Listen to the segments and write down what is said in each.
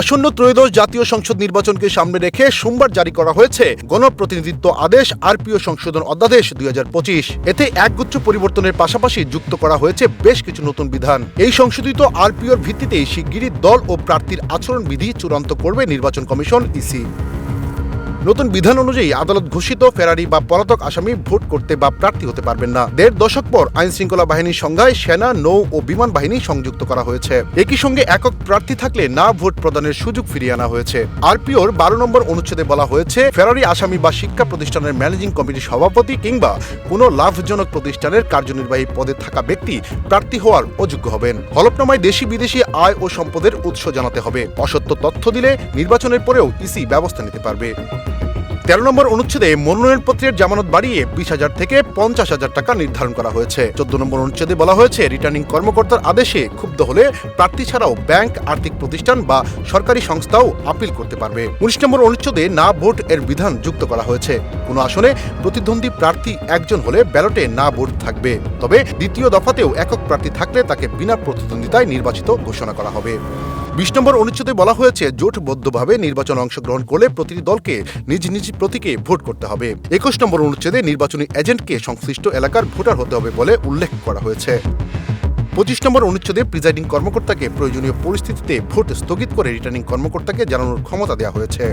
আসন্ন ত্রয়োদশ জাতীয় সংসদ নির্বাচনকে সামনে রেখে সোমবার জারি করা হয়েছে গণপ্রতিনিধিত্ব আদেশ আরপিও সংশোধন অধ্যাদেশ দুই হাজার পঁচিশ। এতে একগুচ্ছ পরিবর্তনের পাশাপাশি যুক্ত করা হয়েছে বেশ কিছু নতুন বিধান। এই সংশোধিত আরপিওর ভিত্তিতেই শিগগিরই দল ও প্রার্থীর আচরণবিধি চূড়ান্ত করবে নির্বাচন কমিশন ইসি। নতুন বিধান অনুযায়ী আদালত ঘোষিত ফেরারি বা পলাতক আসামি ভোট করতে বা প্রার্থী হতে পারবেন না। দেড় দশক পর আইন শৃঙ্খলা বাহিনীর সংজ্ঞায় সেনা, নৌ ও বিমান বাহিনী সংযুক্ত করা হয়েছে। একই সঙ্গে একক প্রার্থী থাকলে না ভোট প্রদানের সুযোগ ফিরিয়ে আনা হয়েছে। আরপিওর বারো নম্বর অনুচ্ছেদে বলা হয়েছে, ফেরারি আসামি বা শিক্ষা প্রতিষ্ঠানের ম্যানেজিং কমিটির সভাপতি কিংবা কোনো লাভজনক প্রতিষ্ঠানের কার্যনির্বাহী পদে থাকা ব্যক্তি প্রার্থী হওয়ার অযোগ্য হবেন। হলফনামায় দেশি বিদেশি আয় ও সম্পদের উৎস জানাতে হবে। অসত্য তথ্য দিলে নির্বাচনের পরেও ইসি ব্যবস্থা নিতে পারবে। তেরো নম্বর অনুচ্ছেদে মনোনয়নপত্রের জামানত বাড়িয়ে বিশ হাজার থেকে পঞ্চাশ হাজার টাকা নির্ধারণ করা হয়েছে। চোদ্দ নম্বর অনুচ্ছেদে বলা হয়েছে রিটার্নিং কর্মকর্তার আদেশে ক্ষুব্ধ হলে প্রার্থী ছাড়াও ব্যাংক, আর্থিক প্রতিষ্ঠান বা সরকারি সংস্থাও আপিল করতে পারবে। উনিশ নম্বর অনুচ্ছেদে না ভোট এর বিধান যুক্ত করা হয়েছে। কোনো আসনে প্রতিদ্বন্দ্বী প্রার্থী একজন হলে ব্যালটে না ভোট থাকবে। তবে দ্বিতীয় দফাতেও একক প্রার্থী থাকলে তাকে বিনা প্রতিদ্বন্দ্বিতায় নির্বাচিত ঘোষণা করা হবে। বিশ নম্বর অনুচ্ছেদে বলা হয়েছে, জোটবদ্ধভাবে নির্বাচনে অংশগ্রহণ করলে প্রতিটি দলকে নিজ নিজ প্রতীকে ভোট করতে হবে। একুশ নম্বর অনুচ্ছেদে নির্বাচনী এজেন্টকে সংশ্লিষ্ট এলাকার ভোটার হতে হবে বলে উল্লেখ করা হয়েছে। পঁচিশ নম্বর অনুচ্ছেদে প্রিজাইডিং কর্মকর্তাকে প্রয়োজনীয় পরিস্থিতিতে ভোট স্থগিত করে রিটার্নিং কর্মকর্তাকে জানানোর ক্ষমতা দেওয়া হয়েছে।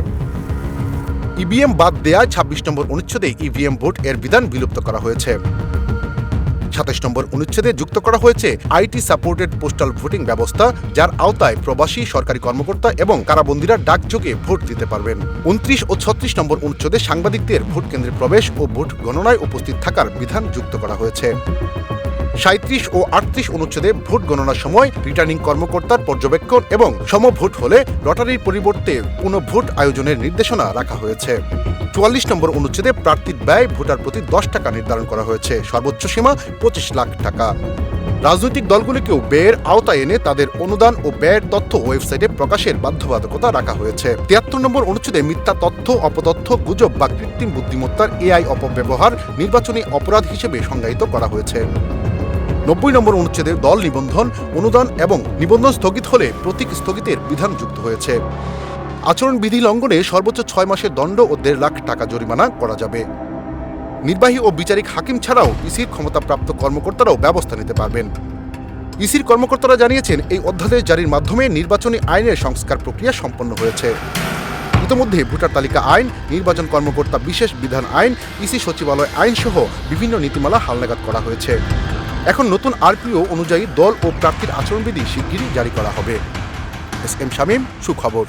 ইভিএম বাদ দেয়া ছাব্বিশ নম্বর অনুচ্ছেদে ইভিএম ভোট এর বিধান বিলুপ্ত করা হয়েছে। সাতাশ নম্বর অনুচ্ছেদে যুক্ত করা হয়েছে আইটি সাপোর্টেড পোস্টাল ভোটিং ব্যবস্থা, যার আওতায় প্রবাসী, সরকারি কর্মকর্তা এবং কারাবন্দীরা ডাকযোগে ভোট দিতে পারবেন। উনত্রিশ ও ছত্রিশ নম্বর অনুচ্ছেদে সাংবাদিকদের ভোট কেন্দ্রে প্রবেশ ও ভোট গণনায় উপস্থিত থাকার বিধান যুক্ত করা হয়েছে। সাঁত্রিশ ও আটত্রিশ অনুচ্ছেদে ভোট গণনার সময় রিটার্নিং কর্মকর্তার পর্যবেক্ষণ এবং সমভোট হলে লটারির পরিবর্তে পুনঃ ভোট আয়োজনের নির্দেশনা রাখা হয়েছে। চুয়াল্লিশ নম্বর অনুচ্ছেদে প্রার্থীর ব্যয় ভোটার প্রতি দশ টাকা নির্ধারণ করা হয়েছে। সর্বোচ্চ সীমা পঁচিশ লাখ টাকা। রাজনৈতিক দলগুলিকেও ব্যয়ের আওতায় এনে তাদের অনুদান ও ব্যয়ের তথ্য ওয়েবসাইটে প্রকাশের বাধ্যবাধকতা রাখা হয়েছে। তিয়াত্তর নম্বর অনুচ্ছেদে মিথ্যা তথ্য, অপতথ্য, গুজব বা কৃত্রিম বুদ্ধিমত্তার এআই অপব্যবহার নির্বাচনী অপরাধ হিসেবে সংজ্ঞায়িত করা হয়েছে। নব্বই নম্বর অনুচ্ছেদে দল নিবন্ধন, অনুদান এবং নিবন্ধন স্থগিত হলে প্রতীক স্থগিতের বিধান যুক্ত হয়েছে। আচরণ বিধি লঙ্ঘনে সর্বোচ্চ ছয় মাসের দণ্ড ও দেড় লাখ টাকা জরিমানা করা যাবে। নির্বাহী ও বিচারিক হাকিম ছাড়াও ইসির ক্ষমতাপ্রাপ্ত কর্মকর্তারাও ব্যবস্থা নিতে পারবেন। ইসির কর্মকর্তারা জানিয়েছেন, এই অধ্যাদেশ জারির মাধ্যমে নির্বাচনী আইনের সংস্কার প্রক্রিয়া সম্পন্ন হয়েছে। ইতোমধ্যে ভোটার তালিকা আইন, নির্বাচন কর্মকর্তা বিশেষ বিধান আইন, ইসি সচিবালয় আইন সহ বিভিন্ন নীতিমালা হালনাগাদ করা হয়েছে। এখন নতুন আরপিও অনুযায়ী দল ও প্রার্থীর আচরণবিধি শিগগিরই জারি করা হবে। এস এম শামীম, সুখবর।